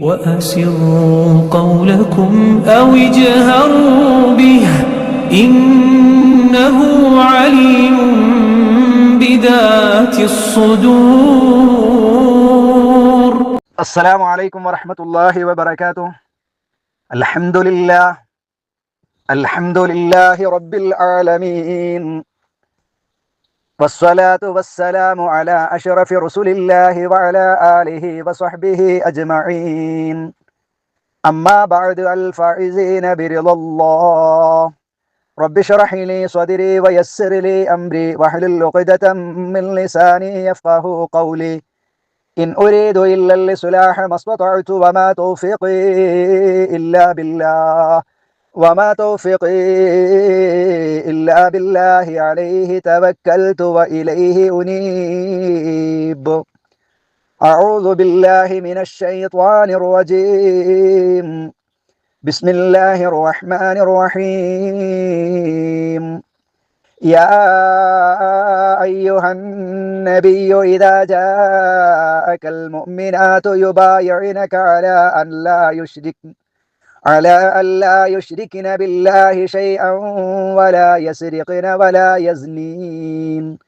وأسروا قولكم أو اجهروا به إنه عليم بذات الصدور. السلام عليكم ورحمة الله وبركاته. الحمد لله. الحمد لله رب العالمين. والصلاة والسلام على أشرف رسل الله وعلى آله وصحبه أجمعين. أما بعد الفائزين برضا الله. رب اشرح لي صدري ويسر لي أمري واحلل عقدة من لساني يفقه قولي. إن أريد إلا الإصلاح ما استطعت وما توفيقي إلا بالله. وما توفيقي إلا بالله عليه توكلت وإليه أنيب. أعوذ بالله من الشيطان الرجيم. بسم الله الرحمن الرحيم. يا أيها النبي إذا جاءك المؤمنات يبايعنك على أن لا يشركن على أن لا يشركن بالله شيئا ولا يسرقن ولا يزنين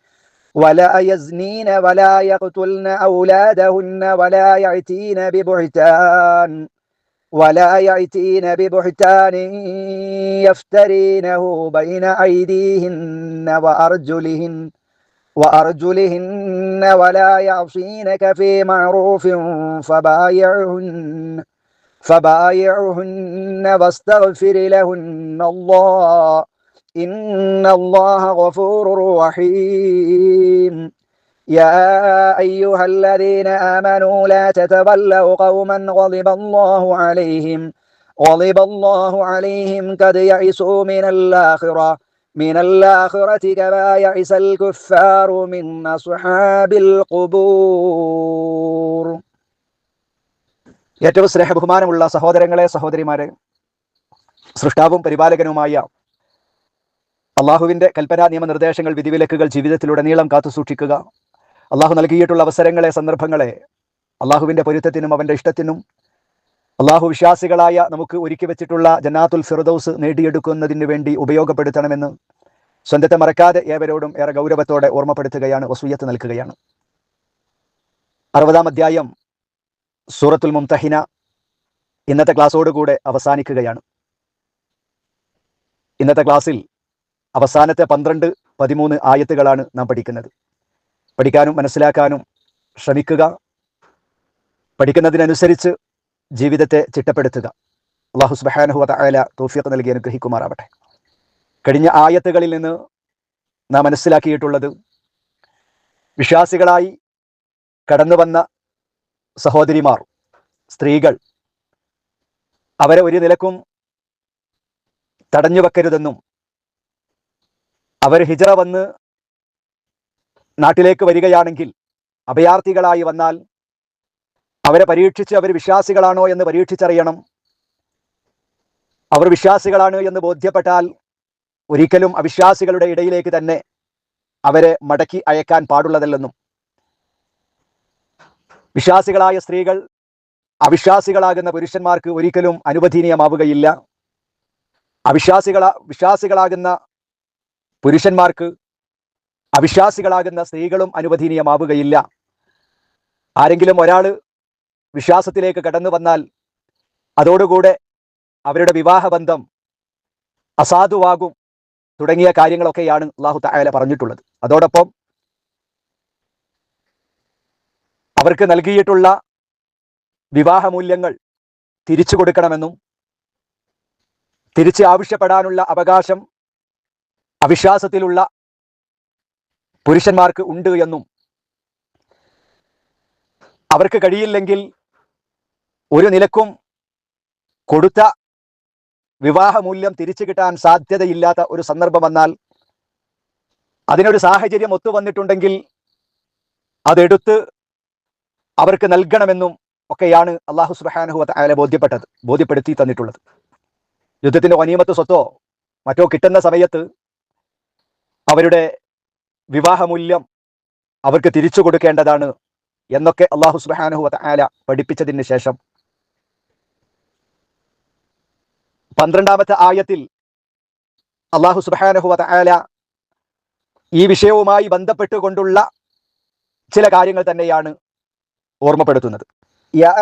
ولا يزنين ولا يقتلن أولادهن ولا يأتين ببهتان ولا يأتين ببهتان يفترينه بين أيديهن وأرجلهن وأرجلهن ولا يعصينك في معروف فبايعهن فبايعهن واستغفر لهن الله. إن الله غفور رحيم. يا أيها الذين آمنوا لا تتولوا قوما غضب الله عليهم. غضب الله عليهم قد يئسوا من الآخرة. من الآخرة كما يئس الكفار من أصحاب القبور. ഏറ്റവും സ്നേഹബഹുമാനമുള്ള സഹോദരങ്ങളെ സഹോദരിമാരെ സൃഷ്ടാവും പരിപാലകനുമായ അള്ളാഹുവിന്റെ കൽപ്പനാ നിയമനിർദ്ദേശങ്ങൾ വിധിവിലക്കുകൾ ജീവിതത്തിലുടനീളം കാത്തുസൂക്ഷിക്കുക അള്ളാഹു നൽകിയിട്ടുള്ള അവസരങ്ങളെ സന്ദർഭങ്ങളെ അള്ളാഹുവിന്റെ പൊരുത്തത്തിനും അവന്റെ ഇഷ്ടത്തിനും അള്ളാഹു വിശ്വാസികളായ നമുക്ക് ഒരുക്കി വെച്ചിട്ടുള്ള ജന്നാത്തുൽ ഫിറദൌസ് നേടിയെടുക്കുന്നതിന് വേണ്ടി ഉപയോഗപ്പെടുത്തണമെന്ന് സ്വന്തത്തെ മറക്കാതെ ഏവരോടും ഏറെ ഗൗരവത്തോടെ ഓർമ്മപ്പെടുത്തുകയാണ് വസൂയത്ത് നൽകുകയാണ്. അറുപതാം അധ്യായം സൂറത്തുൽ മുംതഹിന ഇന്നത്തെ ക്ലാസ്സോടുകൂടെ അവസാനിക്കുകയാണ്. ഇന്നത്തെ ക്ലാസ്സിൽ അവസാനത്തെ പന്ത്രണ്ട് പതിമൂന്ന് ആയത്തുകളാണ് നാം പഠിക്കുന്നത്. പഠിക്കാനും മനസ്സിലാക്കാനും ശ്രമിക്കുക. പഠിക്കുന്നതിനനുസരിച്ച് ജീവിതത്തെ ചിട്ടപ്പെടുത്തുക. അള്ളാഹു സുബാനുഹുവ തോഫിയത്ത് നൽകി അനുഗ്രഹിക്കുമാറാവട്ടെ. കഴിഞ്ഞ ആയത്തുകളിൽ നിന്ന് നാം മനസ്സിലാക്കിയിട്ടുള്ളത് വിശ്വാസികളായി കടന്നു വന്ന സഹോദരിമാർ സ്ത്രീകൾ അവരെ ഒരു നിലക്കും തടഞ്ഞു വെക്കരുതെന്നും അവർ ഹിജറ വന്ന് നാട്ടിലേക്ക് വരികയാണെങ്കിൽ അഭയാർത്ഥികളായി വന്നാൽ അവരെ പരീക്ഷിച്ച് അവർ വിശ്വാസികളാണോ എന്ന് പരീക്ഷിച്ചറിയണം. അവർ വിശ്വാസികളാണ് എന്ന് ബോധ്യപ്പെട്ടാൽ ഒരിക്കലും അവിശ്വാസികളുടെ ഇടയിലേക്ക് തന്നെ അവരെ മടക്കി അയക്കാൻ പാടുള്ളതല്ലെന്നും വിശ്വാസികളായ സ്ത്രീകൾ അവിശ്വാസികളാകുന്ന പുരുഷന്മാർക്ക് ഒരിക്കലും അനുവദനീയമാവുകയില്ല. അവിശ്വാസികളാ വിശ്വാസികളാകുന്ന പുരുഷന്മാർക്ക് അവിശ്വാസികളാകുന്ന സ്ത്രീകളും അനുവദനീയമാവുകയില്ല. ആരെങ്കിലും ഒരാൾ വിശ്വാസത്തിലേക്ക് കടന്നു വന്നാൽ അതോടുകൂടെ അവരുടെ വിവാഹബന്ധം അസാധുവാകും തുടങ്ങിയ കാര്യങ്ങളൊക്കെയാണ് അള്ളാഹു തായാല പറഞ്ഞിട്ടുള്ളത്. അതോടൊപ്പം അവർക്ക് നൽകിയിട്ടുള്ള വിവാഹമൂല്യങ്ങൾ തിരിച്ചു കൊടുക്കണമെന്നും തിരിച്ച് ആവശ്യപ്പെടാനുള്ള അവകാശം അവിശ്വാസത്തിലുള്ള പുരുഷന്മാർക്ക് ഉണ്ട് എന്നും അവർക്ക് കഴിയില്ലെങ്കിൽ ഒരു നിലക്കും കൊടുത്ത വിവാഹമൂല്യം തിരിച്ചു കിട്ടാൻ സാധ്യതയില്ലാത്ത ഒരു സന്ദർഭം വന്നാൽ അതിനൊരു സാഹചര്യം ഒത്തുവന്നിട്ടുണ്ടെങ്കിൽ അതെടുത്ത് അവർക്ക് നൽകണമെന്നും ഒക്കെയാണ് അള്ളാഹു സുബാനുഹു അയാളെ ബോധ്യപ്പെട്ടത് ബോധ്യപ്പെടുത്തി തന്നിട്ടുള്ളത്. യുദ്ധത്തിന്റെ വനീമത്ത് സ്വത്തോ മറ്റോ കിട്ടുന്ന സമയത്ത് അവരുടെ വിവാഹമൂല്യം അവർക്ക് തിരിച്ചു കൊടുക്കേണ്ടതാണ് എന്നൊക്കെ അള്ളാഹു സുബാനഹു അയാല പഠിപ്പിച്ചതിന് ശേഷം പന്ത്രണ്ടാമത്തെ ആയത്തിൽ അള്ളാഹു സുബാനഹു അയാല ഈ വിഷയവുമായി ബന്ധപ്പെട്ടുകൊണ്ടുള്ള ചില കാര്യങ്ങൾ തന്നെയാണ് ഓർമ്മപ്പെടുത്തുന്നത് يا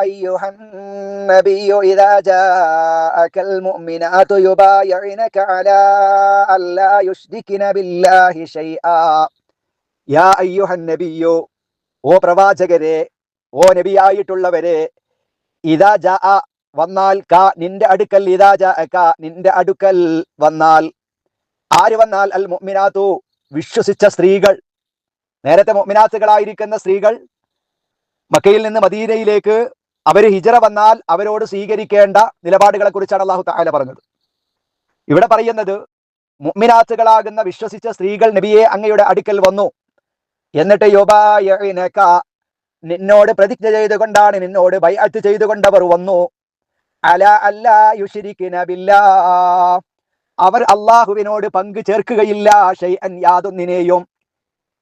أيها النبي إذا جاءك المؤمنات يبايعنك على أن لا يشركن بالله شيئا യാ അയ്യുഹൻ നബിയോ ഓ പ്രവാചകരെ ഓ നബിയായിട്ടുള്ളവരെ ഇതാ ജാ വന്നാൽ ക നിന്റെ അടുക്കൽ ഇതാ ജാ ക നിന്റെ അടുക്കൽ വന്നാൽ ആര് വന്നാൽ അൽ മുഅ്മിനാത്തു വിശ്വസിച്ച സ്ത്രീകൾ നേരത്തെ മുഅ്മിനാത്തുകളായിരിക്കുന്ന സ്ത്രീകൾ മക്കയിൽ നിന്ന് മദീനയിലേക്ക് അവർ ഹിജറ വന്നാൽ അവരോട് സ്വീകരിക്കേണ്ട നിലപാടുകളെ കുറിച്ചാണ് അള്ളാഹു താല പറഞ്ഞത്. ഇവിടെ പറയുന്നത് മുഅ്മിനാത്തുകളാകുന്ന വിശ്വസിച്ച സ്ത്രീകൾ നബിയെ അങ്ങയുടെ അടുക്കൽ വന്നു. എന്നിട്ട് നിന്നോട് പ്രതിജ്ഞ ചെയ്തുകൊണ്ടാണ് നിന്നോട് ബൈഅത്ത് ചെയ്തുകൊണ്ടവർ വന്നു. അല അല്ല യുഷിരിക്കിന അവർ അള്ളാഹുവിനോട് പങ്കു ചേർക്കുകയില്ല ഷൈഅൻ യാതൊന്നിനെയും.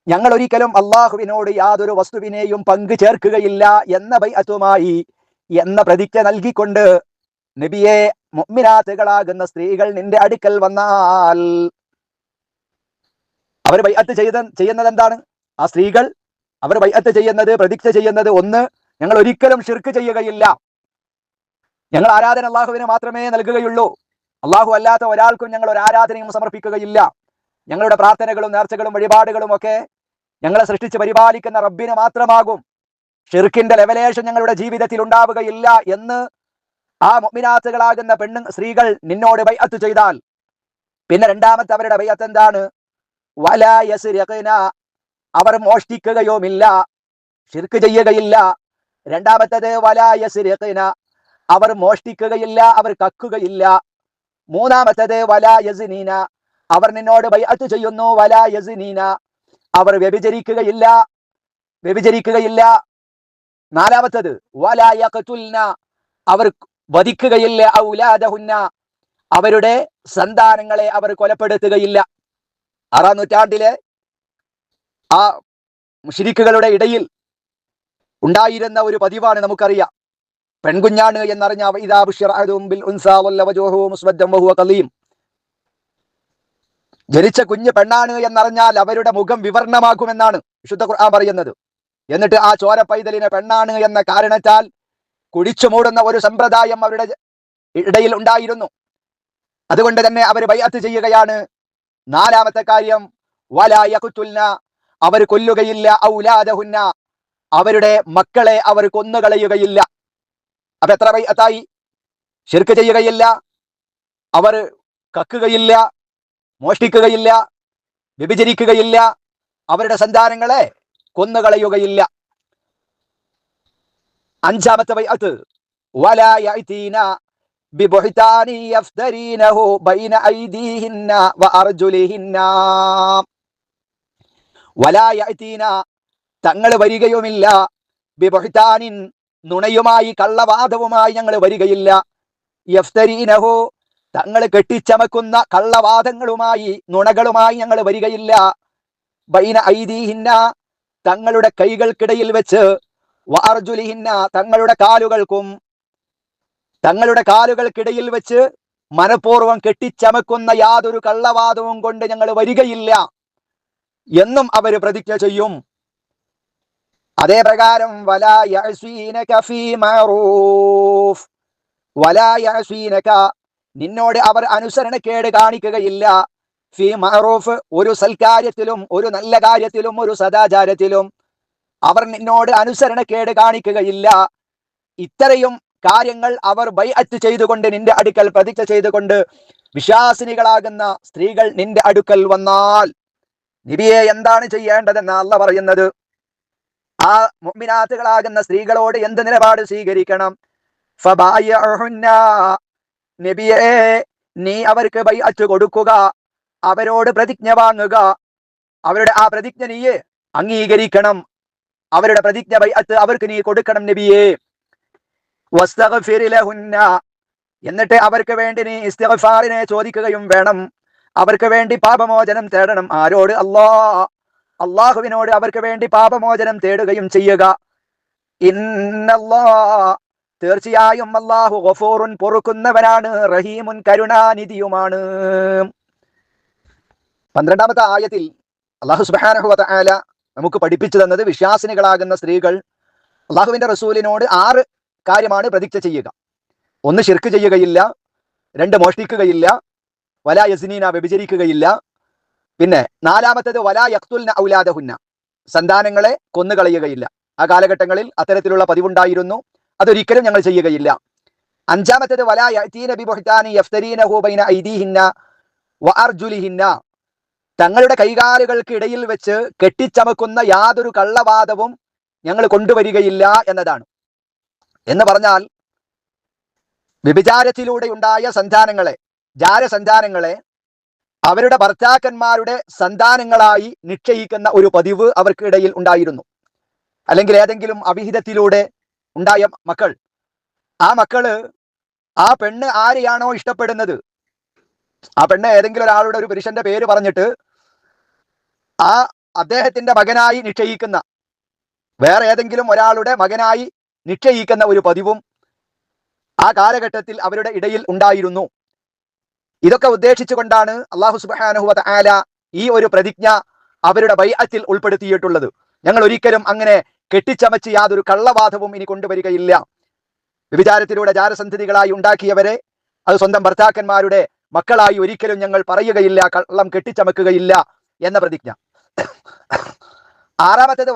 ഞങ്ങൾ ഒരിക്കലും അള്ളാഹുവിനോട് യാതൊരു വസ്തുവിനെയും പങ്കു ചേർക്കുകയില്ല എന്ന ബൈഅത്തുമായി എന്ന പ്രതിജ്ഞ നൽകിക്കൊണ്ട് നബിയെ മുമ്മിനാത്തുകളാകുന്ന സ്ത്രീകൾ നിന്റെ അടുക്കൽ വന്നാൽ. അവർ ബൈഅത്ത് ചെയ്ത ചെയ്യുന്നത് എന്താണ് ആ സ്ത്രീകൾ അവർ ബൈഅത്ത് ചെയ്യുന്നത് പ്രതിജ്ഞ ചെയ്യുന്നത് ഒന്ന് ഞങ്ങൾ ഒരിക്കലും ഷിർക്ക് ചെയ്യുകയില്ല. ഞങ്ങൾ ആരാധന അള്ളാഹുവിന് മാത്രമേ നൽകുകയുള്ളൂ. അള്ളാഹു അല്ലാത്ത ഒരാൾക്കും ഞങ്ങൾ ഒരു ആരാധനയും സമർപ്പിക്കുകയില്ല. ഞങ്ങളുടെ പ്രാർത്ഥനകളും നേർച്ചകളും വഴിപാടുകളും ഒക്കെ ഞങ്ങളെ സൃഷ്ടിച്ച് പരിപാലിക്കുന്ന റബ്ബിന് മാത്രമാകും. ഷിർക്കിന്റെ ലെവലേഷൻ ഞങ്ങളുടെ ജീവിതത്തിൽ ഉണ്ടാവുകയില്ല എന്ന് ആ മൊമിനാത്തുകളാകുന്ന പെണ്ണു സ്ത്രീകൾ നിന്നോട് ബൈഅത്ത് ചെയ്താൽ. പിന്നെ രണ്ടാമത്തെ അവരുടെ ബൈഅത്ത് എന്താണ്? വലാ യസ്രിഖ്ന. അവർ മോഷ്ടിക്കുകയുമില്ല ഷിർക്ക് ചെയ്യുകയില്ല. രണ്ടാമത്തത് വലാ യസ്രിഖ്ന. അവർ മോഷ്ടിക്കുകയില്ല അവർ കക്കുകയില്ല. മൂന്നാമത്തത് വലാ യസ്നീന. അവർ നിന്നോട് ബൈഅത്ത് ചെയ്യുന്നു വലാ യസ്നീന. അവർ വ്യഭിചരിക്കുകയില്ല. വ്യഭിചരിക്കുകയില്ല. നാലാമത്തത് അവർ വധിക്കുകയില്ല. ഔലാദഹുന്ന അവരുടെ സന്താനങ്ങളെ അവർ കൊലപ്പെടുത്തുകയില്ല. ആറാം നൂറ്റാണ്ടിലെ ആ മുഷിരിക്കുകളുടെ ഇടയിൽ ഉണ്ടായിരുന്ന ഒരു പതിവാണ് നമുക്കറിയാം. പെൺകുഞ്ഞാണ് എന്നറിഞ്ഞ ഇദാ ജനിച്ച കുഞ്ഞ് പെണ്ണാണ് എന്നറിഞ്ഞാൽ അവരുടെ മുഖം വിവർണമാക്കുമെന്നാണ് വിശുദ്ധ ഖുർആൻ പറയുന്നത്. എന്നിട്ട് ആ ചോര പൈതലിനെ പെണ്ണാണ് എന്ന കാരണത്താൽ കുടിച്ചു മൂടുന്ന ഒരു സമ്പ്രദായം അവരുടെ ഇടയിൽ ഉണ്ടായിരുന്നു. അതുകൊണ്ട് തന്നെ അവർ ബൈഅത്ത് ചെയ്യുകയാണ്. നാലാമത്തെ കാര്യം വലായകുത്തുൽന അവർ കൊല്ലുകയില്ല ഔലാദഹുന്ന അവരുടെ മക്കളെ അവർ കൊന്നുകളയുകയില്ല. അപ്പൊ എത്ര ബൈഅത്തായി? ശിർക്ക് ചെയ്യുകയില്ല അവർ കക്കുകയില്ല മോഷ്ടിക്കുകയില്ല വ്യഭിചരിക്കുകയില്ല അവരുടെ സന്താനങ്ങളെ കൊന്നുകളയുകയില്ല. അഞ്ചാമത്തെ ബൈഅത്ത് തങ്ങൾ വരികയുമില്ല ബിബുഹ്താനിൻ നുണയുമായി കള്ളവാദവുമായി ഞങ്ങൾ വരികയില്ല. യഫ്തരീനഹു തങ്ങൾ കെട്ടിച്ചമക്കുന്ന കള്ളവാദങ്ങളുമായി നുണകളുമായി ഞങ്ങൾ വരികയില്ല. ബൈന ഐദീഹിന്ന തങ്ങളുടെ കൈകൾക്കിടയിൽ വെച്ച് വാർജുലിഹിന്ന തങ്ങളുടെ കാലുകൾക്കും തങ്ങളുടെ കാലുകൾക്കിടയിൽ വെച്ച് മനഃപൂർവം കെട്ടിച്ചമക്കുന്ന യാതൊരു കള്ളവാദവും കൊണ്ട് ഞങ്ങൾ വരികയില്ല എന്നും അവർ പ്രതിജ്ഞ ചെയ്യും. അതേ പ്രകാരം വലാ നിന്നോട് അവർ അനുസരണക്കേട് കാണിക്കുകയില്ല. ഫി മഅറൂഫ് ഒരു സൽക്കാര്യത്തിലും ഒരു നല്ല കാര്യത്തിലും ഒരു സദാചാരത്തിലും അവർ നിന്നോട് അനുസരണക്കേട് കാണിക്കുകയില്ല. ഇത്രയും കാര്യങ്ങൾ അവർ ബൈഅത്ത് ചെയ്തുകൊണ്ട് നിന്റെ അടുക്കൽ പ്രതിജ്ഞ ചെയ്തുകൊണ്ട് വിശ്വാസിനികളാകുന്ന സ്ത്രീകൾ നിന്റെ അടുക്കൽ വന്നാൽ നിബിയെ എന്താണ് ചെയ്യേണ്ടതെന്ന് അല്ല പറയുന്നത്? ആ മുമ്പിനാത്തുകളാകുന്ന സ്ത്രീകളോട് എന്ത് നിലപാട് സ്വീകരിക്കണം? നബിയെ നീ അവർക്ക് ബൈ ബൈഅത്ത് കൊടുക്കുക അവരോട് പ്രതിജ്ഞ വാങ്ങുക. അവരുടെ ആ പ്രതിജ്ഞ നീ അംഗീകരിക്കണം. അവരുടെ പ്രതിജ്ഞ ബൈ ബൈഅത്ത് അവർക്ക് നീ കൊടുക്കണം നബിയെ. എന്നിട്ട് അവർക്ക് വേണ്ടി നീ ഇസ്തഫാറിനെ ചോദിക്കുകയും വേണം. അവർക്ക് വേണ്ടി പാപമോചനം തേടണം. ആരോട്? അല്ലാ. അള്ളാഹുവിനോട് അവർക്ക് വേണ്ടി പാപമോചനം തേടുകയും ചെയ്യുക. ഇന്നല്ലാ. തീർച്ചയായും അള്ളാഹു ഗഫൂറുൻ പൊറുക്കുന്നവനാണ് റഹീമുൻ കരുണാനിധിയുമാണ്. പന്ത്രണ്ടാമത്തെ ആയത്തിൽ അള്ളാഹു സുബ്ഹാനഹു വതആല നമുക്ക് പഠിപ്പിച്ചു തന്നത് വിശ്വാസിനികളാകുന്ന സ്ത്രീകൾ അള്ളാഹുവിന്റെ റസൂലിനോട് ആറ് കാര്യമാണ് പ്രതിജ്ഞ ചെയ്യുക. ഒന്ന് ശിർക്ക് ചെയ്യുകയില്ല രണ്ട് മോഷ്ടിക്കുകയില്ല വല യസിനീന വ്യഭിചരിക്കുകയില്ല. പിന്നെ നാലാമത്തേത് വല യക്തുൽന ഔലാദഹുന്ന സന്താനങ്ങളെ കൊന്നുകളയുകയില്ല. ആ കാലഘട്ടങ്ങളിൽ അത്തരത്തിലുള്ള പതിവുണ്ടായിരുന്നു. അതൊരിക്കലും ഞങ്ങൾ ചെയ്യുകയില്ല. അഞ്ചാമത്തേത് തങ്ങളുടെ കൈകാലുകൾക്ക് ഇടയിൽ വെച്ച് കെട്ടിച്ചമക്കുന്ന യാതൊരു കള്ളവാദവും ഞങ്ങൾ കൊണ്ടുവരികയില്ല എന്നതാണ്. എന്ന് പറഞ്ഞാൽ വ്യഭിചാരത്തിലൂടെ ഉണ്ടായ സന്താനങ്ങളെ ജാരസന്താനങ്ങളെ അവരുടെ ഭർത്താക്കന്മാരുടെ സന്താനങ്ങളായി നിശ്ചയിക്കുന്ന ഒരു പതിവ് അവർക്കിടയിൽ ഉണ്ടായിരുന്നു. അല്ലെങ്കിൽ ഏതെങ്കിലും അവിഹിതത്തിലൂടെ ഉണ്ടായ മക്കൾ. ആ മക്കൾ ആ പെണ്ണ് ആരെയാണോ ഇഷ്ടപ്പെടുന്നത്? ആ പെണ്ണ് ഏതെങ്കിലും ഒരാളുടെ ഒരു പുരുഷന്റെ പേര് പറഞ്ഞിട്ട് ആ അദ്ദേഹത്തിന്റെ മകനായി നിശ്ചയിക്കുന്ന വേറെ ഏതെങ്കിലും ഒരാളുടെ മകനായി നിശ്ചയിക്കുന്ന ഒരു പതിവും ആ കാലഘട്ടത്തിൽ അവരുടെ ഇടയിൽ ഉണ്ടായിരുന്നു. ഇതൊക്കെ ഉദ്ദേശിച്ചുകൊണ്ടാണ് അള്ളാഹു സുബാനുഹുവത് ആല ഈ ഒരു പ്രതിജ്ഞ അവരുടെ ബൈഅത്തിൽ ഉൾപ്പെടുത്തിയിട്ടുള്ളത്. ഞങ്ങൾ ഒരിക്കലും അങ്ങനെ കെട്ടിച്ചമച്ച് യാതൊരു കള്ളവാദവും ഇനി കൊണ്ടുവരികയില്ല. വ്യഭിചാരത്തിലൂടെ ജാരസന്ധതികളായി ഉണ്ടാക്കിയവരെ അത് സ്വന്തം ഭർത്താക്കന്മാരുടെ മക്കളായി ഒരിക്കലും ഞങ്ങൾ പറയുകയില്ല കള്ളം കെട്ടിച്ചമക്കുകയില്ല എന്ന പ്രതിജ്ഞ. ആറാമത്തേത്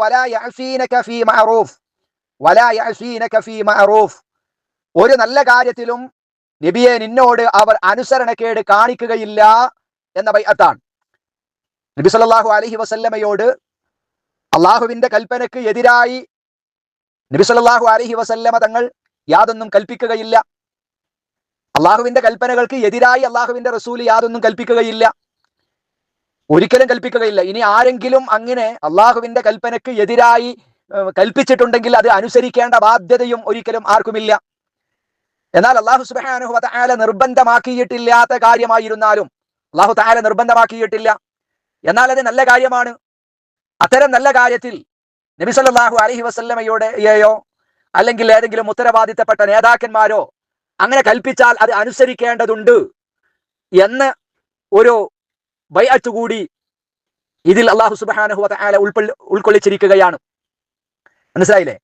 ഒരു നല്ല കാര്യത്തിലും നബിയെ നിന്നോട് അവർ അനുസരണക്കേട് കാണിക്കുകയില്ല എന്ന ബൈഅത്താണ്. നബി സല്ലാഹു അലഹി വസല്ലമയോട് അള്ളാഹുവിന്റെ കൽപ്പനക്ക് എതിരായി നബി സല്ലല്ലാഹു അലൈഹി വസല്ലമ തങ്ങൾ യാതൊന്നും കൽപ്പിക്കുകയില്ല. അള്ളാഹുവിന്റെ കൽപ്പനകൾക്ക് എതിരായി അള്ളാഹുവിന്റെ റസൂൽ യാതൊന്നും കൽപ്പിക്കുകയില്ല. ഒരിക്കലും കൽപ്പിക്കുകയില്ല. ഇനി ആരെങ്കിലും അങ്ങനെ അള്ളാഹുവിന്റെ കൽപ്പനക്ക് എതിരായി കൽപ്പിച്ചിട്ടുണ്ടെങ്കിൽ അത് അനുസരിക്കേണ്ട ബാധ്യതയും ഒരിക്കലും ആർക്കുമില്ല. എന്നാൽ അള്ളാഹു സുബാനുഹു താല നിർബന്ധമാക്കിയിട്ടില്ലാത്ത കാര്യമായിരുന്നാലും അള്ളാഹു താല നിർബന്ധമാക്കിയിട്ടില്ല. എന്നാൽ അത് നല്ല കാര്യമാണ്. അത്തരം നല്ല കാര്യത്തിൽ നബി സല്ലല്ലാഹു അലൈഹി വസല്ലമയോടെയോ അല്ലെങ്കിൽ ഏതെങ്കിലും ഉത്തരവാദിത്തപ്പെട്ട നേതാക്കന്മാരോ അങ്ങനെ കൽപ്പിച്ചാൽ അത് അനുസരിക്കേണ്ടതുണ്ട് എന്ന് ഒരു ബൈഅത്ത് കൂടി ഇതിൽ അള്ളാഹു വതആല ഉൾക്കൊള്ളി ഉൾക്കൊള്ളിച്ചിരിക്കുകയാണ്. മനസ്സിലായില്ലേ?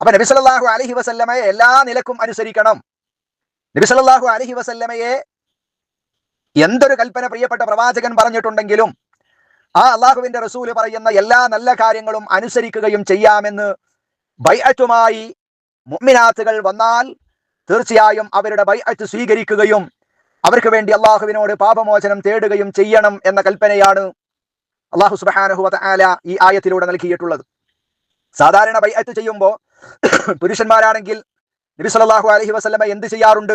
അപ്പൊ നബി സല്ലല്ലാഹു അലൈഹി വസല്ലമയെ എല്ലാ നിലക്കും അനുസരിക്കണം. നബി സല്ലല്ലാഹു അലൈഹി വസല്ലമയെ എന്തൊരു കൽപ്പന പ്രിയപ്പെട്ട പ്രവാചകൻ പറഞ്ഞിട്ടുണ്ടെങ്കിലും ആ അള്ളാഹുവിന്റെ റസൂൽ പറയുന്ന എല്ലാ നല്ല കാര്യങ്ങളും അനുസരിക്കുകയും ചെയ്യാമെന്ന് ബൈഅറ്റുമായി മുഅ്മിനാത്തുകൾ വന്നാൽ തീർച്ചയായും അവരുടെ ബൈഅത്ത് സ്വീകരിക്കുകയും അവർക്ക് വേണ്ടി അള്ളാഹുവിനോട് പാപമോചനം തേടുകയും ചെയ്യണം എന്ന കൽപ്പനയാണ് അള്ളാഹു സുബ്ഹാനഹു ആല ഈ ആയത്തിലൂടെ നൽകിയിട്ടുള്ളത്. സാധാരണ ബൈഅത്ത് ചെയ്യുമ്പോൾ പുരുഷന്മാരാണെങ്കിൽ നബി സല്ലല്ലാഹു അലൈഹി വസല്ലമ എന്ത് ചെയ്യാറുണ്ട്?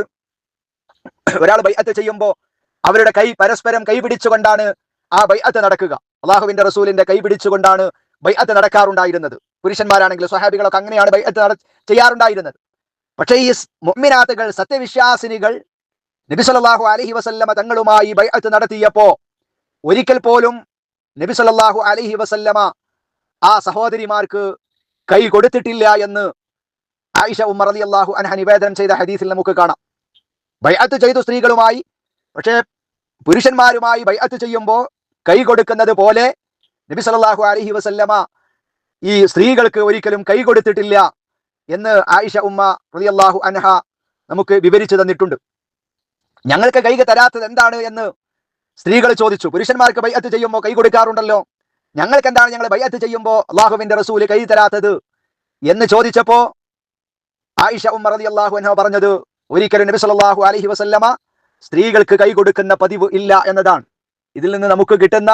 ഒരാൾ ബൈഅത്ത് ചെയ്യുമ്പോൾ അവരുടെ കൈ പരസ്പരം കൈപിടിച്ചുകൊണ്ടാണ് ആ ബൈഅത്ത് നടക്കുക. അള്ളാഹുവിന്റെ റസൂലിന്റെ കൈ പിടിച്ചുകൊണ്ടാണ് ബൈഅത്ത് നടക്കാറുണ്ടായിരുന്നത്. പുരുഷന്മാരാണെങ്കിൽ സ്വഹാബികളൊക്കെ അങ്ങനെയാണ് ബൈഅത്ത് നട ചെയ്യാറുണ്ടായിരുന്നത്. പക്ഷേ ഈ മൊമ്മിനാത്തുകൾ സത്യവിശ്വാസിനികൾ നബി സല്ലല്ലാഹു അലൈഹി വസല്ലമ തങ്ങളുമായി ബൈഅത്ത് നടത്തിയപ്പോ ഒരിക്കൽ പോലും നബി സല്ലല്ലാഹു അലൈഹി വസല്ലമ ആ സഹോദരിമാർക്ക് കൈ കൊടുത്തിട്ടില്ല എന്ന് ആയിഷ ഉമ്മർ അള്ളാഹു അൻഹ നിവേദനം ചെയ്ത ഹദീസിൽ നമുക്ക് കാണാം. ബൈഅത്ത് ചെയ്തു സ്ത്രീകളുമായി പക്ഷേ പുരുഷന്മാരുമായി ബൈഅത്ത് ചെയ്യുമ്പോൾ കൈ കൊടുക്കുന്നത് പോലെ നബി സല്ലല്ലാഹു അലൈഹി വസല്ലമ ഈ സ്ത്രീകൾക്ക് ഒരിക്കലും കൈ കൊടുത്തിട്ടില്ല എന്ന് ആയിഷ ഉമ്മ റളിയല്ലാഹു അൻഹ നമുക്ക് വിവരിച്ചു തന്നിട്ടുണ്ട്. ഞങ്ങൾക്ക് കൈ തരാത്തത് എന്താണ് എന്ന് സ്ത്രീകൾ ചോദിച്ചു. പുരുഷന്മാർക്ക് ബൈഅത്ത് ചെയ്യുമ്പോൾ കൈ കൊടുക്കാറുണ്ടല്ലോ. ഞങ്ങൾക്ക് എന്താണ് ഞങ്ങൾ ബൈഅത്ത് ചെയ്യുമ്പോൾ അള്ളാഹുവിന്റെ റസൂൽ കൈ തരാത്തത് എന്ന് ചോദിച്ചപ്പോ ആയിഷ ഉമ്മർ റളിയല്ലാഹു അനഹ പറഞ്ഞത് ഒരിക്കലും നബി സല്ലല്ലാഹു അലൈഹി വസല്ലമ സ്ത്രീകൾക്ക് കൈ കൊടുക്കുന്ന പതിവ് ഇല്ല എന്നതാണ്. ഇതിൽ നിന്ന് നമുക്ക് കിട്ടുന്ന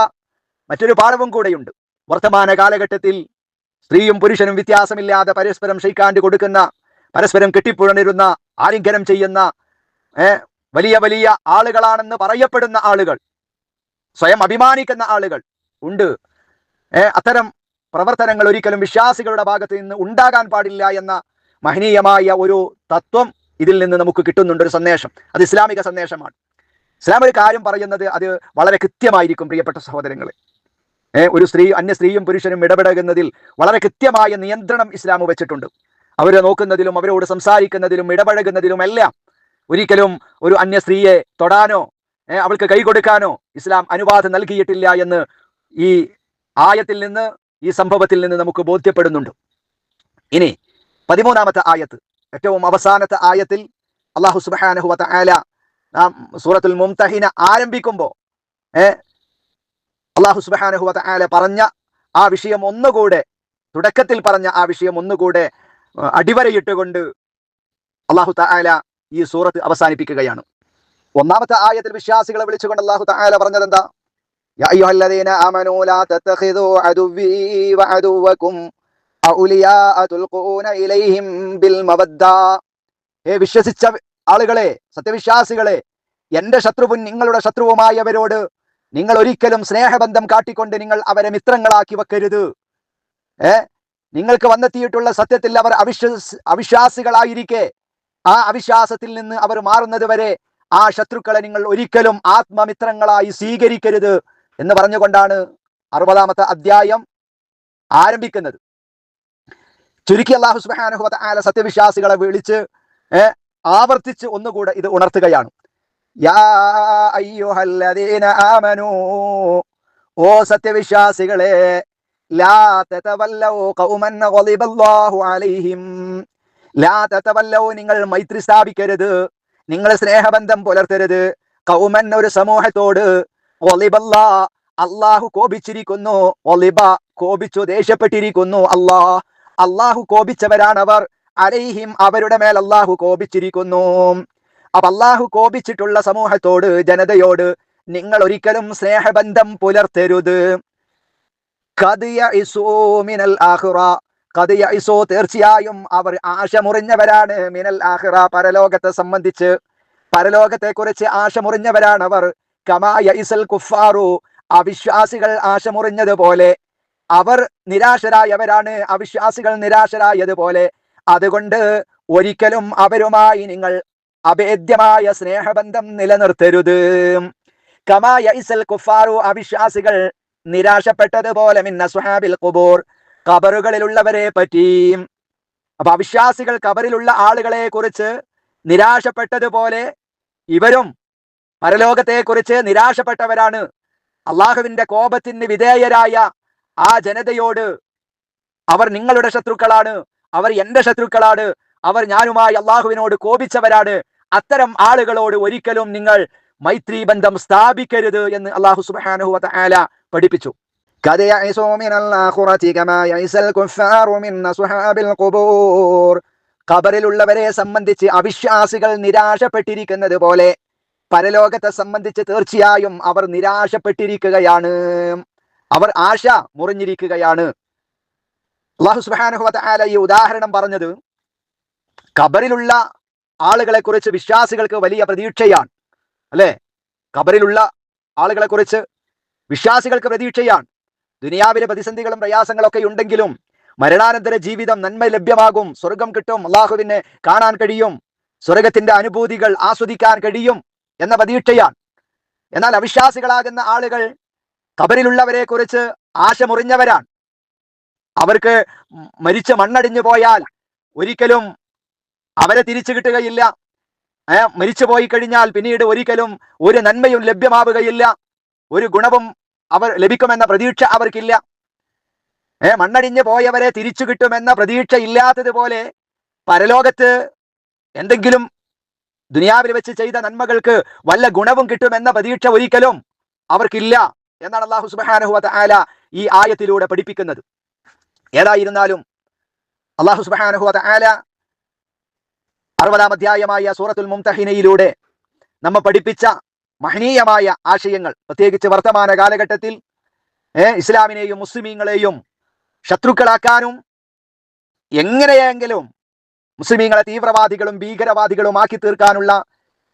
മറ്റൊരു പാഠവും കൂടെയുണ്ട്. വർത്തമാന കാലഘട്ടത്തിൽ സ്ത്രീയും പുരുഷനും വ്യത്യാസമില്ലാതെ പരസ്പരം ഷെയ്ക്കാണ്ട് കൊടുക്കുന്ന പരസ്പരം കെട്ടിപ്പുഴണിരുന്ന ആലിംഗനം ചെയ്യുന്ന വലിയ വലിയ ആളുകളാണെന്ന് പറയപ്പെടുന്ന ആളുകൾ സ്വയം അഭിമാനിക്കുന്ന ആളുകൾ ഉണ്ട്. അത്തരം പ്രവർത്തനങ്ങൾ ഒരിക്കലും വിശ്വാസികളുടെ ഭാഗത്ത് നിന്ന് ഉണ്ടാകാൻ പാടില്ല എന്ന മഹനീയമായ ഒരു തത്വം ഇതിൽ നിന്ന് നമുക്ക് കിട്ടുന്നുണ്ട് ഒരു സന്ദേശം. അത് ഇസ്ലാമിക സന്ദേശമാണ്. ഇസ്ലാം ഒരു കാര്യം പറയുന്നത് അത് വളരെ കൃത്യമായിരിക്കും പ്രിയപ്പെട്ട സഹോദരങ്ങളെ. ഒരു സ്ത്രീ അന്യ സ്ത്രീയും പുരുഷനും ഇടപെടുന്നതിൽ വളരെ കൃത്യമായ നിയന്ത്രണം ഇസ്ലാം വെച്ചിട്ടുണ്ട്. അവരെ നോക്കുന്നതിലും അവരോട് സംസാരിക്കുന്നതിലും ഇടപഴകുന്നതിലും എല്ലാം ഒരിക്കലും ഒരു അന്യ സ്ത്രീയെ തൊടാനോ അവൾക്ക് കൈ കൊടുക്കാനോ ഇസ്ലാം അനുവാദം നൽകിയിട്ടില്ല എന്ന് ഈ ആയത്തിൽ നിന്ന് ഈ സംഭവത്തിൽ നിന്ന് നമുക്ക് ബോധ്യപ്പെടുന്നുണ്ട്. ഇനി പതിമൂന്നാമത്തെ ആയത്ത് ഏറ്റവും അവസാനത്തെ ആയത്തിൽ അള്ളാഹു തആല നാം സൂറത്തുൽ മുംതഹിന ആരംഭിക്കുമ്പോൾ ഏ? അള്ളാഹു സുബാനഹുവ ആലെ പറഞ്ഞ ആ വിഷയം ഒന്നുകൂടെ തുടക്കത്തിൽ പറഞ്ഞ ആ വിഷയം ഒന്നുകൂടെ അടിവരയിട്ടുകൊണ്ട് അള്ളാഹു താല ഈ സൂറത്ത് അവസാനിപ്പിക്കുകയാണ്. ഒന്നാമത്തെ ആയത്തിൽ വിശ്വാസികളെ വിളിച്ചുകൊണ്ട് അള്ളാഹു താല പറഞ്ഞത് എന്താ വിശ്വസിച്ച ആളുകളെ സത്യവിശ്വാസികളെ എന്റെ ശത്രുവും നിങ്ങളുടെ ശത്രുവുമായവരോട് നിങ്ങൾ ഒരിക്കലും സ്നേഹബന്ധം കാട്ടിക്കൊണ്ട് നിങ്ങൾ അവരെ മിത്രങ്ങളാക്കി വെക്കരുത്. ഏ? നിങ്ങൾക്ക് വന്നെത്തിയിട്ടുള്ള സത്യത്തിൽ അവർ അവിശ്വസ് അവിശ്വാസികളായിരിക്കെ. ആ അവിശ്വാസത്തിൽ നിന്ന് അവർ മാറുന്നത് വരെ ആ ശത്രുക്കളെ നിങ്ങൾ ഒരിക്കലും ആത്മമിത്രങ്ങളായി സ്വീകരിക്കരുത് എന്ന് പറഞ്ഞുകൊണ്ടാണ് അറുപതാമത്തെ അധ്യായം ആരംഭിക്കുന്നത്. ചുരുക്കി അള്ളാഹു സുബ്ഹാനഹു വ സത്യവിശ്വാസികളെ വിളിച്ച് ആവർത്തിച്ച് ഒന്നുകൂടെ ഇത് ഉണർത്തുകയാണ്. ഓ സത്യവിശ്വാസികളെ നിങ്ങൾ മൈത്രി സ്ഥാപിക്കരുത് നിങ്ങൾ സ്നേഹബന്ധം പുലർത്തരുത് കൗമൻ ഒരു സമൂഹത്തോട് അള്ളാഹു കോപിച്ചിരിക്കുന്നു ഒലിബ കോപിച്ചു ദേഷ്യപ്പെട്ടിരിക്കുന്നു അള്ളാഹ് അള്ളാഹു കോപിച്ചവരാണവർ അലൈഹിം അവരുടെ മേൽ അള്ളാഹു കോപിച്ചിരിക്കുന്നു. അപ്പൊ അള്ളാഹു കോപിച്ചിട്ടുള്ള സമൂഹത്തോട് ജനതയോട് നിങ്ങൾ ഒരിക്കലും സ്നേഹബന്ധം പുലർത്തരുത്. മിനൽ യഇസൂ തീർച്ചയായും അവർ ആശ മുറിഞ്ഞവരാണ് മിനൽ ആഹ്റ പരലോകത്തെ സംബന്ധിച്ച്. പരലോകത്തെ കുറിച്ച് ആശ മുറിഞ്ഞവരാണ് അവർ. കമായ ഇസൽ കുഫാറു. അവിശ്വാസികൾ ആശ മുറിഞ്ഞതുപോലെ അവർ നിരാശരായവരാണ്. അവിശ്വാസികൾ നിരാശരായതുപോലെ. അതുകൊണ്ട് ഒരിക്കലും അവരുമായി നിങ്ങൾ അഭേദ്യമായ സ്നേഹബന്ധം നിലനിർത്തരുത്. കമായ ഇസൽ കുഫാറു അവിശ്വാസികൾ നിരാശപ്പെട്ടതുപോലെ മിന്ന സുഹാബിൽ കുബൂർ കബറുകളിലുള്ളവരെ പറ്റിയും അപ്പൊ അവിശ്വാസികൾ കബറിലുള്ള ആളുകളെ കുറിച്ച് നിരാശപ്പെട്ടതുപോലെ ഇവരും പരലോകത്തെ കുറിച്ച് നിരാശപ്പെട്ടവരാണ്. അള്ളാഹുവിന്റെ കോപത്തിന് വിധേയരായ ആ ജനതയോട് അവർ നിങ്ങളുടെ ശത്രുക്കളാണ്. അവർ എന്റെ ശത്രുക്കളാണ്. അവർ ഞാനുമായി അള്ളാഹുവിനോട് കോപിച്ചവരാണ്. അത്തരം ആളുകളോട് ഒരിക്കലും നിങ്ങൾ മൈത്രി ബന്ധം സ്ഥാപിക്കരുത് എന്ന് അള്ളാഹു സുബാനു ആല പഠിപ്പിച്ചു. ഖബറിലുള്ളവരെ സംബന്ധിച്ച് അവിശ്വാസികൾ നിരാശപ്പെട്ടിരിക്കുന്നത് പോലെ പരലോകത്തെ സംബന്ധിച്ച് തീർച്ചയായും അവർ നിരാശപ്പെട്ടിരിക്കുകയാണ്. അവർ ആശ മുറിഞ്ഞിരിക്കുകയാണ്. അള്ളാഹു സുബ്ഹാനഹു വ ഈ ഉദാഹരണം പറഞ്ഞത് കബറിലുള്ള ആളുകളെ കുറിച്ച് വിശ്വാസികൾക്ക് വലിയ പ്രതീക്ഷയാണ് അല്ലേ? കബറിലുള്ള ആളുകളെ കുറിച്ച് വിശ്വാസികൾക്ക് പ്രതീക്ഷയാണ്. ദുനിയാവിലെ പ്രതിസന്ധികളും പ്രയാസങ്ങളൊക്കെ ഉണ്ടെങ്കിലും മരണാനന്തര ജീവിതം നന്മ ലഭ്യമാകും സ്വർഗം കിട്ടും അള്ളാഹുവിനെ കാണാൻ കഴിയും സ്വർഗത്തിന്റെ അനുഭൂതികൾ ആസ്വദിക്കാൻ കഴിയും എന്ന പ്രതീക്ഷയാണ്. എന്നാൽ അവിശ്വാസികളാകുന്ന ആളുകൾ കബറിലുള്ളവരെ കുറിച്ച് ആശ മുറിഞ്ഞവരാണ് അവർക്ക് മരിച്ച മണ്ണടിഞ്ഞു പോയാൽ ഒരിക്കലും അവരെ തിരിച്ചു കിട്ടുകയില്ല. മരിച്ചു പോയി കഴിഞ്ഞാൽ പിന്നീട് ഒരിക്കലും ഒരു നന്മയും ലഭ്യമാവുകയില്ല. ഒരു ഗുണവും അവർ ലഭിക്കുമെന്ന പ്രതീക്ഷ അവർക്കില്ല. ഏ മണ്ണടിഞ്ഞു പോയവരെ തിരിച്ചു കിട്ടുമെന്ന പ്രതീക്ഷ ഇല്ലാത്തതുപോലെ പരലോകത്ത് എന്തെങ്കിലും ദുനിയാവിൽ വെച്ച് ചെയ്ത നന്മകൾക്ക് വല്ല ഗുണവും കിട്ടുമെന്ന പ്രതീക്ഷ ഒരിക്കലും അവർക്കില്ല എന്നാണ് അള്ളാഹു സുബ്ഹാനഹു വ തആല ഈ ആയത്തിലൂടെ പഠിപ്പിക്കുന്നത്. ഏതായിരുന്നാലും അള്ളാഹു സുബ്ഹാനഹു ആല അറുപതാം അധ്യായമായ സൂറത്തുൽ മുംതഹിനയിലൂടെ നമ്മ പഠിപ്പിച്ച മഹനീയമായ ആശയങ്ങൾ പ്രത്യേകിച്ച് വർത്തമാന കാലഘട്ടത്തിൽ ഇസ്ലാമിനെയും മുസ്ലിമീങ്ങളെയും ശത്രുക്കളാക്കാനും എങ്ങനെയെങ്കിലും മുസ്ലിമീങ്ങളെ തീവ്രവാദികളും ഭീകരവാദികളും ആക്കി തീർക്കാനുള്ള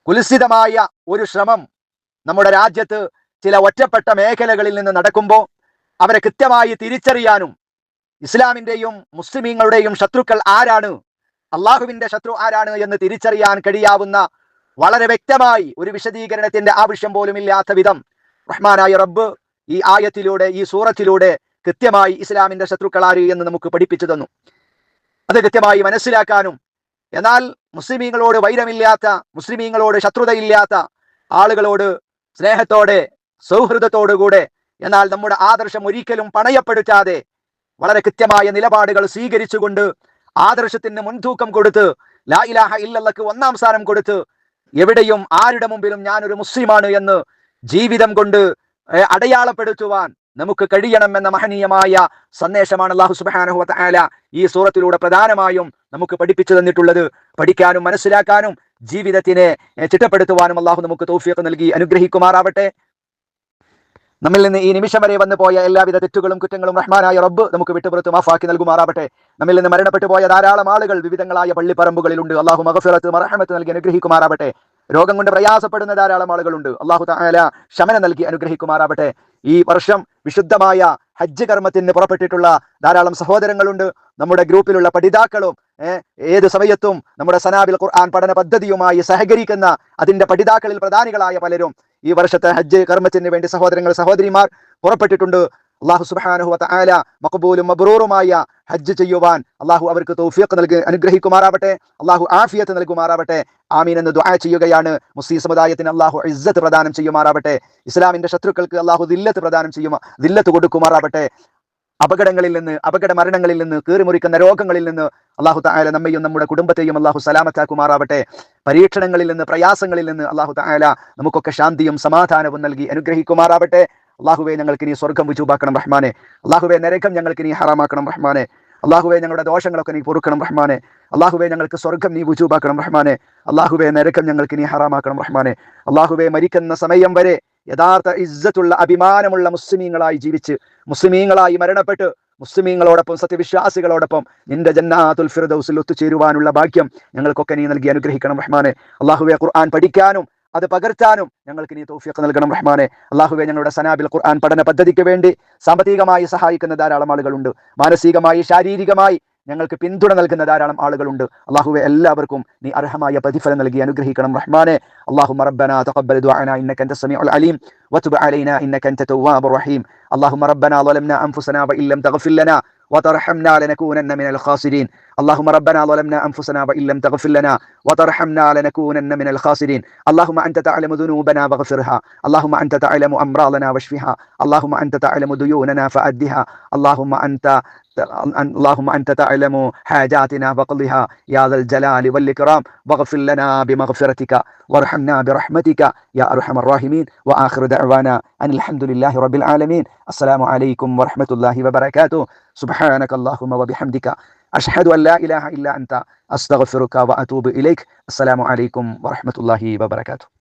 കുലിസിതമായ ഒരു ശ്രമം നമ്മുടെ രാജ്യത്ത് ചില ഒറ്റപ്പെട്ട മേഖലകളിൽ നിന്ന് നടക്കുമ്പോൾ അവരെ കൃത്യമായി തിരിച്ചറിയാനും ഇസ്ലാമിന്റെയും മുസ്ലിമീങ്ങളുടെയും ശത്രുക്കൾ ആരാണ്? അള്ളാഹുവിന്റെ ശത്രു ആരാണ് എന്ന് തിരിച്ചറിയാൻ കഴിയാവുന്ന വളരെ വ്യക്തമായി ഒരു വിശദീകരണത്തിന്റെ ആവശ്യം പോലും ഇല്ലാത്ത വിധം റഹ്മാനായ റബ്ബ് ഈ ആയത്തിലൂടെ ഈ സൂറത്തിലൂടെ കൃത്യമായി ഇസ്ലാമിന്റെ ശത്രുക്കൾ ആര് എന്ന് നമുക്ക് പഠിപ്പിച്ചു തന്നു. അത് കൃത്യമായി മനസ്സിലാക്കാനും എന്നാൽ മുസ്ലിമീങ്ങളോട് വൈരമില്ലാത്ത മുസ്ലിമീങ്ങളോട് ശത്രുതയില്ലാത്ത ആളുകളോട് സ്നേഹത്തോടെ സൗഹൃദത്തോടുകൂടെ എന്നാൽ നമ്മുടെ ആദർശം ഒരിക്കലും പണയപ്പെടുത്താതെ വളരെ കൃത്യമായ നിലപാടുകൾ സ്വീകരിച്ചുകൊണ്ട് ആദർശത്തിന് മുൻതൂക്കം കൊടുത്ത് ലാ ഇലാഹ ഇല്ലല്ലക്ക് ഒന്നാം സ്ഥാനം കൊടുത്ത് എവിടെയും ആരുടെ മുമ്പിലും ഞാനൊരു മുസ്ലിമാണ് എന്ന് ജീവിതം കൊണ്ട് അടയാളപ്പെടുത്തുവാൻ നമുക്ക് കഴിയണം എന്ന മഹനീയമായ സന്ദേശമാണ് അള്ളാഹു സുബ്ഹാനഹു വ ഈ സൂറത്തിലൂടെ പ്രധാനമായും നമുക്ക് പഠിപ്പിച്ചു തന്നിട്ടുള്ളത്. പഠിക്കാനും മനസ്സിലാക്കാനും ജീവിതത്തിനെ ചിട്ടപ്പെടുത്തുവാനും അള്ളാഹു നമുക്ക് തൗഫീഖ് നൽകി അനുഗ്രഹിക്കുമാറാവട്ടെ. നമ്മിൽ നിന്ന് ഈ നിമിഷം വരെ വന്നു പോയ എല്ലാവിധ തെറ്റുകളും കുറ്റങ്ങളും റഹ്മാനായ റബ്ബ് നമുക്ക് വിട്ടുപുറത്ത് മാഫാക്കി നൽകുമാറാവട്ടെ. നമ്മിൽ നിന്ന് മരണപ്പെട്ടു പോയ ധാരാളം ആളുകൾ വിവിധങ്ങളായ പള്ളിപ്പറമ്പുകളിലുണ്ട്. അള്ളാഹു മഹഫിറത്ത് മറഹമത്ത് നൽകി അനുഗ്രഹിക്കുമാറാവട്ടെ. രോഗം കൊണ്ട് പ്രയാസപ്പെടുന്ന ധാരാളം ആളുകളുണ്ട്. അള്ളാഹു താല ശമന നൽകി അനുഗ്രഹിക്കുമാറാവട്ടെ. ഈ വർഷം വിശുദ്ധമായ ഹജ്ജ് കർമ്മത്തിന് പുറപ്പെട്ടിട്ടുള്ള ധാരാളം സഹോദരങ്ങളുണ്ട്. നമ്മുടെ ഗ്രൂപ്പിലുള്ള പഠിതാക്കളും ഏത് സമയത്തും നമ്മുടെ സനാബിൽ ഖുർആൻ പഠന പദ്ധതിയുമായി സഹകരിക്കുന്ന അതിന്റെ പഠിതാക്കളിൽ പ്രധാനികളായ പലരും ഈ വർഷത്തെ ഹജ്ജ് കർമ്മത്തിന് വേണ്ടി സഹോദരങ്ങൾ സഹോദരിമാർ പുറപ്പെട്ടിട്ടുണ്ട്. അള്ളാഹു സുബ്ഹാനഹു ആല മക്കബൂലും മബ്രൂറുമായ ഹജ്ജ് ചെയ്യുവാൻ അള്ളാഹു അവർക്ക് തൗഫീഖ് നൽകി അനുഗ്രഹിക്കുമാറാവട്ടെ. അള്ളാഹു ആഫിയത്ത് നൽകുമാറാവട്ടെ. ആമീൻ എന്ന് ദുആ ചെയ്യുകയാണ്. മുസ്ലിം സമുദായത്തിന് അള്ളാഹു ഇസ്സത്ത് പ്രദാനം ചെയ്യുമാറാവട്ടെ. ഇസ്ലാമിന്റെ ശത്രുക്കൾക്ക് അള്ളാഹു ദില്ലത്ത് പ്രദാനം ചെയ്യുമാ ദില്ലത്ത് കൊടുക്കുമാറാവട്ടെ. അപകടങ്ങളിൽ നിന്ന് അപകട മരണങ്ങളിൽ നിന്ന് കീറിമുറിക്കുന്ന രോഗങ്ങളിൽ നിന്ന് അള്ളാഹു തായാല നമ്മയും നമ്മുടെ കുടുംബത്തെയും അള്ളാഹു സലാമത്താക്കുമാറാവട്ടെ. പരീക്ഷണങ്ങളിൽ നിന്ന് പ്രയാസങ്ങളിൽ നിന്ന് അള്ളാഹു തായാല നമുക്കൊക്കെ ശാന്തിയും സമാധാനവും നൽകി അനുഗ്രഹിക്കുമാറാവട്ടെ. അള്ളാഹുവെ ഞങ്ങൾക്ക് നീ സ്വർഗം വിജൂപാക്കണം റഹ്മാനെ. അള്ളാഹുവെ നരകം ഞങ്ങൾക്ക് ഇനി ഹറാമാക്കണം റഹ്മാനെ. അള്ളാഹുവെ ഞങ്ങളുടെ ദോഷങ്ങളൊക്കെ നീ പൊറുക്കണം റഹ്മാനെ. അള്ളാഹുവെ ഞങ്ങൾക്ക് സ്വർഗം നീ വുജൂബാക്കണം റഹ്മാനെ. അള്ളാഹുവെ നരകം ഞങ്ങൾക്ക് ഇനി ഹറാമാക്കണം റഹ്മാനെ. അള്ളാഹുവെ മരിക്കുന്ന സമയം വരെ യഥാർത്ഥ ഇജ്ജത്തുള്ള അഭിമാനമുള്ള മുസ്ലിമീങ്ങളായി ജീവിച്ച് മുസ്ലിമീങ്ങളായി മരണപ്പെട്ട് മുസ്ലിമീങ്ങളോടൊപ്പം സത്യവിശ്വാസികളോടൊപ്പം നിന്റെ ജന്നാത്തുൽ ഫിറദൌസിൽ ഒത്തുചേരുവാനുള്ള ഭാഗ്യം ഞങ്ങൾക്കൊക്കെ നീ നൽകി അനുഗ്രഹിക്കണം റഹ്മാനെ. അള്ളാഹുവെ ഖുർആൻ പഠിക്കാനും അത് പകർത്താനും ഞങ്ങൾക്ക് നീ തൗഫീഖ് നൽകണം റഹ്മാനെ. അള്ളാഹുവെ ഞങ്ങളുടെ സനാബിൽ ഖുർആൻ പഠന പദ്ധതിക്ക് വേണ്ടി സാമ്പത്തികമായി സഹായിക്കുന്ന ധാരാളം ആളുകളുണ്ട്. മാനസികമായി ശാരീരികമായി ഞങ്ങൾക്ക് പിന്തുണ നൽകുന്ന ധാരാളം ആളുകളുണ്ട് അള്ളാഹുവെ എല്ലാവർക്കും നീ അർഹമായ പ്രതിഫലം നൽകി അനുഗ്രഹിക്കണം റഹ്മാനെ اللهم ربنا تقبل دعانا انك انت السميع العليم وتب علينا انك انت التواب الرحيم اللهم ربنا ظلمنا انفسنا وان لم تغفر لنا وترحمنا لنكونن من الخاسرين اللهم ربنا ظلمنا انفسنا وان لم تغفر لنا وترحمنا لنكونن من الخاسرين اللهم انت تعلم ذنوبنا فاغفرها اللهم انت تعلم امراضنا واشفها اللهم انت تعلم ديوننا فادها اللهم انت اللهم أنت تعلم حاجاتنا فقضها يا ذا الجلال والإكرام واغفر لنا بمغفرتك وارحمنا برحمتك يا أرحم الراحمين وآخر دعوانا أن الحمد لله رب العالمين. السلام عليكم ورحمة الله وبركاته. سبحانك اللهم وبحمدك أشهد أن لا إله إلا أنت أستغفرك وأتوب إليك. السلام عليكم ورحمة الله وبركاته.